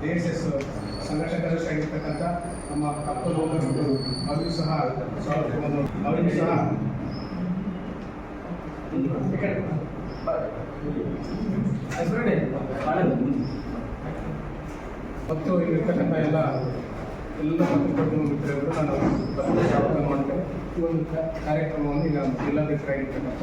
D S S ನಮ್ಮ ಕಪ್ಪಲ್ ಹೋಗರು ಅವರಿಗೂ ಸಹ ಸ್ವಾಗತವನ್ನು ಅವರಿಗೂ ಸಹ. ಮತ್ತು ಇಲ್ಲಿರ್ತಕ್ಕಂಥ ಎಲ್ಲ ಎಲ್ಲ ಪತ್ರಿಕೋದ್ಯಮ ಮಿತ್ರರು ನಾನು ಸ್ವಾಗತ ಮಾಡಿದೆ ಈ ಒಂದು ಕಾರ್ಯಕ್ರಮವನ್ನು ಈಗ ಜಿಲ್ಲಾಧ್ಯಕ್ಷರಾಗಿರ್ತಕ್ಕಂಥ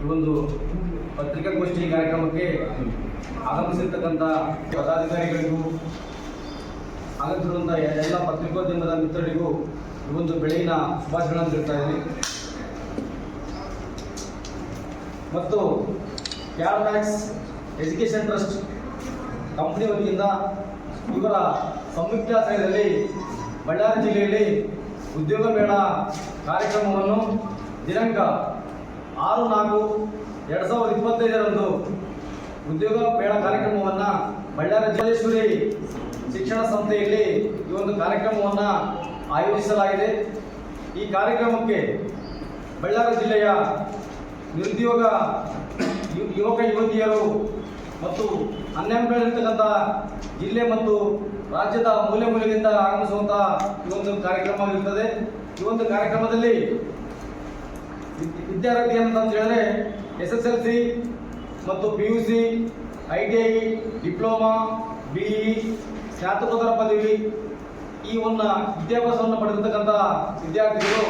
ಈ ಒಂದು ಪತ್ರಿಕಾಗೋಷ್ಠಿ ಕಾರ್ಯಕ್ರಮಕ್ಕೆ ಆಗಮಿಸಿರ್ತಕ್ಕಂಥ ಪದಾಧಿಕಾರಿಗಳಿಗೂ ಆಗಮಿಸಿರುವಂಥ ಎಲ್ಲ ಪತ್ರಿಕೋದ್ಯಮದ ಮಿತ್ರರಿಗೂ ಈ ಒಂದು ಬೆಳಗಿನ ಶುಭಾಶಯಗಳನ್ನು ತಿಳಿಸ್ತಾ ಇದ್ದೀನಿ. ಮತ್ತು ಕ್ಯಾರಮ್ಯಾಕ್ಸ್ ಎಜುಕೇಷನ್ ಟ್ರಸ್ಟ್ ಕಂಪ್ನಿ ವತಿಯಿಂದ ಇವರ ಸಂಯುಕ್ತಾಶ್ರಯದಲ್ಲಿ ಬಳ್ಳಾರಿ ಜಿಲ್ಲೆಯಲ್ಲಿ ಉದ್ಯೋಗ ಮೇಳ ಕಾರ್ಯಕ್ರಮವನ್ನು ದಿನಾಂಕ ಆರು ನಾಲ್ಕು ಎರಡು ಸಾವಿರದ ಇಪ್ಪತ್ತೈದರಂದು ಉದ್ಯೋಗ ಮೇಳ ಕಾರ್ಯಕ್ರಮವನ್ನು ಬಳ್ಳಾರಿ ಜಲೇಶ್ವರಿ ಶಿಕ್ಷಣ ಸಂಸ್ಥೆಯಲ್ಲಿ ಈ ಒಂದು ಕಾರ್ಯಕ್ರಮವನ್ನು ಆಯೋಜಿಸಲಾಗಿದೆ. ಈ ಕಾರ್ಯಕ್ರಮಕ್ಕೆ ಬಳ್ಳಾರಿ ಜಿಲ್ಲೆಯ ನಿರುದ್ಯೋಗ ಯುವಕ ಯುವತಿಯರು ಮತ್ತು ಅನ್ಎಂಪ್ಲಾಯ್ಡ್ ಇರ್ತಕ್ಕಂಥ ಜಿಲ್ಲೆ ಮತ್ತು ರಾಜ್ಯದ ಮೂಲೆ ಮೂಲೆಯಿಂದ ಆಗಮಿಸುವಂತಹ ಈ ಒಂದು ಕಾರ್ಯಕ್ರಮ ಇರ್ತದೆ ಈ ಒಂದು ಕಾರ್ಯಕ್ರಮದಲ್ಲಿ ವಿದ್ಯಾರ್ಥಿ ಏನಂತ ಹೇಳಿದ್ರೆ ಎಸ್ ಎಸ್ ಎಲ್ ಸಿ ಮತ್ತು P U C, I T I, diploma, B E, ಸ್ನಾತಕೋತ್ತರ ಪದವಿ ಈ ಒಂದು ವಿದ್ಯಾಭ್ಯಾಸವನ್ನು ಪಡೆದಿರ್ತಕ್ಕಂಥ ವಿದ್ಯಾರ್ಥಿಗಳು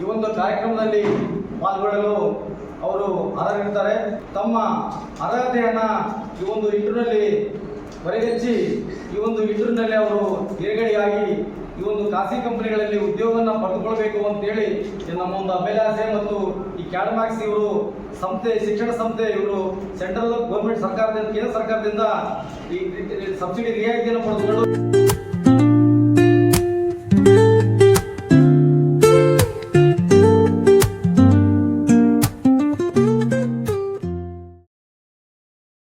ಈ ಒಂದು ಕಾರ್ಯಕ್ರಮದಲ್ಲಿ ಪಾಲ್ಗೊಳ್ಳಲು ಅವರು ಅರ್ಹರಿರ್ತಾರೆ. ತಮ್ಮ ಅರ್ಹತೆಯನ್ನು ಈ ಒಂದು ಇಂಟರ್ನಲ್ಲಿ ಪರಿಗಣಿಸಿ ಈ ಒಂದು ಇಂಟರ್ನಲ್ಲಿ ಅವರು ತೇರ್ಗಡೆಯಾಗಿ ಈ ಒಂದು ಖಾಸಗಿ ಕಂಪನಿಗಳಲ್ಲಿ ಉದ್ಯೋಗವನ್ನು ಪಡೆದುಕೊಳ್ಬೇಕು ಅಂತೇಳಿ ನಮ್ಮ ಒಂದು ಅಭಿಲಾಷೆ ಮತ್ತು ಈ ಕ್ಯಾಡ್ಮ್ಯಾಕ್ಸ್ ಇವರು ಸಂಸ್ಥೆ, ಶಿಕ್ಷಣ ಸಂಸ್ಥೆ, ಇವರು ಸೆಂಟ್ರಲ್ ಗೌರ್ಮೆಂಟ್ ಸರ್ಕಾರದಿಂದ, ಕೇಂದ್ರ ಸರ್ಕಾರದಿಂದ ಈ ಸಬ್ಸಿಡಿ ರಿಯಾಯಿತಿಯನ್ನು ಪಡೆದುಕೊಂಡು